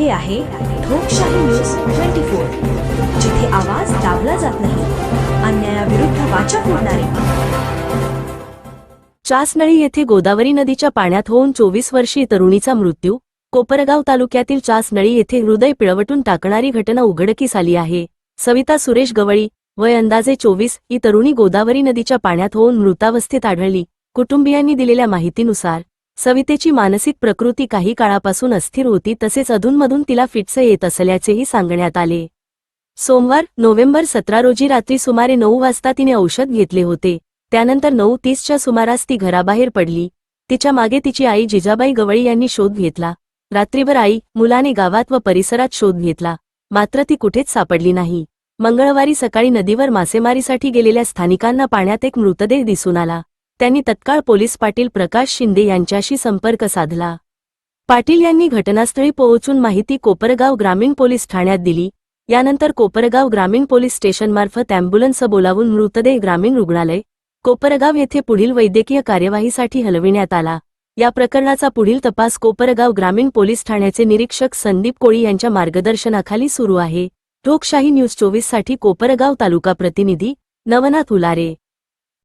हे आहे लोकशाही न्यूज ट्वेंटी फोर जिथे आवाज दाबला जात नाही अन्यायाविरुद्ध वाचा फोडणारे. चासनळी येथे गोदावरी नदीच्या पाण्यात होऊन चोवीस वर्षीय तरुणीचा मृत्यू कोपरगाव तालुक्यातील चासनळी येथे हृदय पिळवटून टाकणारी घटना उघडकीस आली आहे. सविता सुरेश गवळी वय अंदाजे चोवीस ही तरुणी गोदावरी नदीच्या पाण्यात होऊन मृतावस्थेत आढळली. कुटुंबियांनी दिलेल्या माहितीनुसार सवितेची मानसिक प्रकृती काही काळापासून अस्थिर होती तसेच अधूनमधून तिला फिट्स येत असल्याचेही सांगण्यात आले. सोमवार नोव्हेंबर सतरा रोजी रात्री सुमारे नऊ वाजता तिने औषध घेतले होते. त्यानंतर नऊ तीसच्या सुमारास ती घराबाहेर पडली. तिच्यामागे तिची आई जिजाबाई गवळी यांनी शोध घेतला. रात्रीभर आई मुलाने गावात व परिसरात शोध घेतला. मात्र ती कुठेच सापडली नाही. मंगळवारी सकाळी नदीवर मासेमारीसाठी गेलेल्या स्थानिकांना पाण्यात एक मृतदेह दिसून आला. त्यांनी तत्काळ पोलीस पाटील प्रकाश शिंदे यांच्याशी संपर्क साधला. पाटील यांनी घटनास्थळी पोहोचून माहिती कोपरगाव ग्रामीण पोलीस ठाण्यात दिली. यानंतर कोपरगाव ग्रामीण पोलीस स्टेशनमार्फत अँब्युलन्स बोलावून मृतदेह ग्रामीण रुग्णालय कोपरगाव येथे पुढील वैद्यकीय कार्यवाहीसाठी हलविण्यात आला. या प्रकरणाचा पुढील तपास कोपरगाव ग्रामीण पोलीस ठाण्याचे निरीक्षक संदीप कोळी यांच्या मार्गदर्शनाखाली सुरू आहे. लोकशाही न्यूज चोवीससाठी कोपरगाव तालुका प्रतिनिधी नवनाथ उलारे